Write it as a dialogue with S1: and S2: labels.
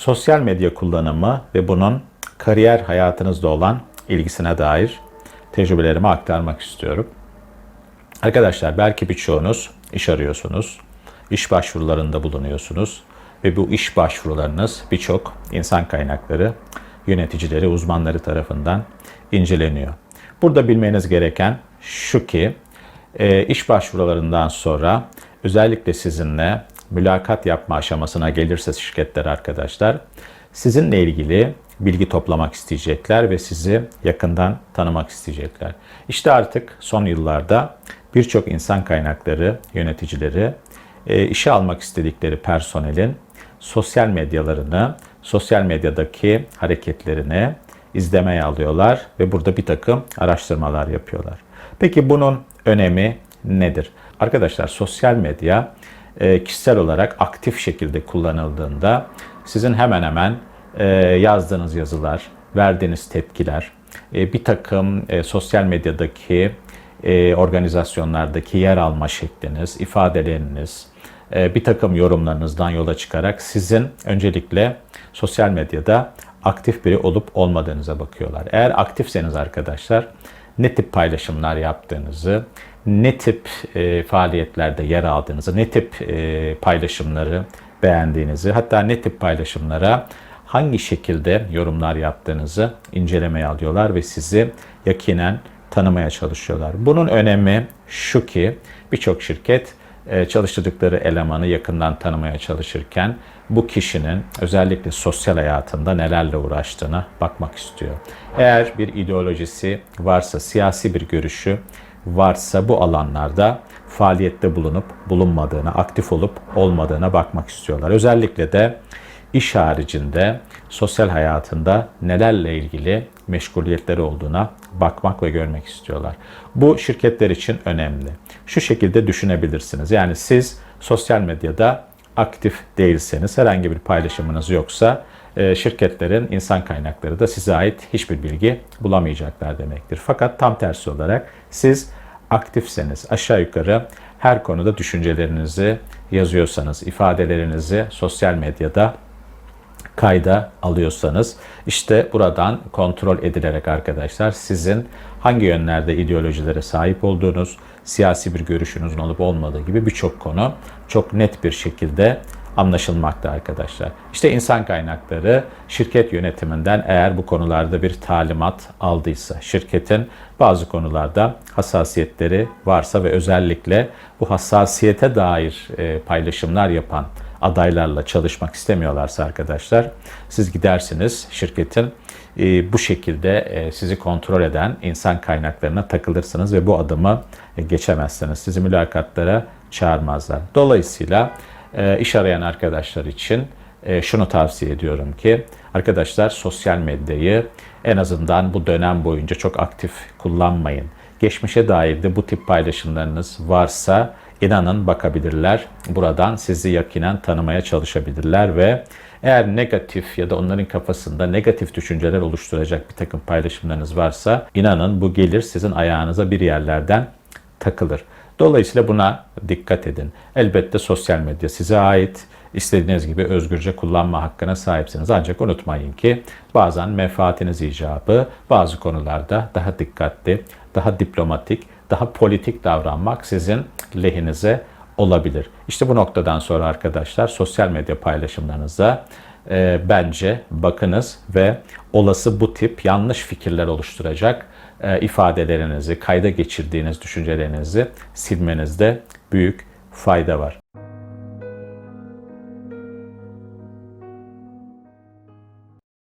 S1: sosyal medya kullanımı ve bunun kariyer hayatınızda olan ilgisine dair tecrübelerimi aktarmak istiyorum. Arkadaşlar belki birçoğunuz iş arıyorsunuz, iş başvurularında bulunuyorsunuz ve bu iş başvurularınız birçok insan kaynakları yöneticileri, uzmanları tarafından inceleniyor. Burada bilmeniz gereken şu ki e, iş başvurularından sonra özellikle sizinle mülakat yapma aşamasına gelirse şirketler arkadaşlar sizinle ilgili bilgi toplamak isteyecekler ve sizi yakından tanımak isteyecekler. İşte artık son yıllarda birçok insan kaynakları yöneticileri e, işe almak istedikleri personelin sosyal medyalarını, sosyal medyadaki hareketlerini izlemeye alıyorlar ve burada bir takım araştırmalar yapıyorlar. Peki bunun önemi nedir? Arkadaşlar sosyal medya kişisel olarak aktif şekilde kullanıldığında sizin hemen hemen e, yazdığınız yazılar, verdiğiniz tepkiler, e, bir takım e, sosyal medyadaki e, organizasyonlardaki yer alma şekliniz, ifadeleriniz, e, bir takım yorumlarınızdan yola çıkarak sizin öncelikle sosyal medyada aktif biri olup olmadığınıza bakıyorlar. Eğer aktifseniz arkadaşlar ne tip paylaşımlar yaptığınızı, ne tip e, faaliyetlerde yer aldığınızı, ne tip e, paylaşımları beğendiğinizi, hatta ne tip paylaşımlara hangi şekilde yorumlar yaptığınızı incelemeye alıyorlar ve sizi yakinen tanımaya çalışıyorlar. Bunun önemi şu ki birçok şirket e, çalıştırdıkları elemanı yakından tanımaya çalışırken bu kişinin özellikle sosyal hayatında nelerle uğraştığına bakmak istiyor. Eğer bir ideolojisi varsa, siyasi bir görüşü varsa bu alanlarda faaliyette bulunup bulunmadığına, aktif olup olmadığına bakmak istiyorlar. Özellikle de iş haricinde sosyal hayatında nelerle ilgili meşguliyetleri olduğuna bakmak ve görmek istiyorlar. Bu şirketler için önemli. Şu şekilde düşünebilirsiniz. Yani siz sosyal medyada aktif değilseniz, herhangi bir paylaşımınız yoksa e, şirketlerin insan kaynakları da size ait hiçbir bilgi bulamayacaklar demektir. Fakat tam tersi olarak siz aktifseniz aşağı yukarı her konuda düşüncelerinizi yazıyorsanız, ifadelerinizi sosyal medyada kayda alıyorsanız işte buradan kontrol edilerek arkadaşlar sizin hangi yönlerde ideolojilere sahip olduğunuz, siyasi bir görüşünüzün olup olmadığı gibi birçok konu çok net bir şekilde anlaşılmakta arkadaşlar. İşte insan kaynakları şirket yönetiminden eğer bu konularda bir talimat aldıysa, şirketin bazı konularda hassasiyetleri varsa ve özellikle bu hassasiyete dair e, paylaşımlar yapan adaylarla çalışmak istemiyorlarsa arkadaşlar siz gidersiniz şirketin e, bu şekilde e, sizi kontrol eden insan kaynaklarına takılırsınız ve bu adımı e, geçemezsiniz. Sizi mülakatlara çağırmazlar. Dolayısıyla iş arayan arkadaşlar için şunu tavsiye ediyorum ki arkadaşlar sosyal medyayı en azından bu dönem boyunca çok aktif kullanmayın. Geçmişe dair de bu tip paylaşımlarınız varsa inanın bakabilirler. Buradan sizi yakinen tanımaya çalışabilirler ve eğer negatif ya da onların kafasında negatif düşünceler oluşturacak bir takım paylaşımlarınız varsa inanın bu gelir sizin ayağınıza bir yerlerden takılır. Dolayısıyla buna dikkat edin. Elbette sosyal medya size ait. İstediğiniz gibi özgürce kullanma hakkına sahipsiniz. Ancak unutmayın ki bazen menfaatiniz icabı bazı konularda daha dikkatli, daha diplomatik, daha politik davranmak sizin lehinize olabilir. İşte bu noktadan sonra arkadaşlar sosyal medya paylaşımlarınıza e, bence bakınız ve olası bu tip yanlış fikirler oluşturacak e, ifadelerinizi, kayda geçirdiğiniz düşüncelerinizi silmenizde büyük fayda var.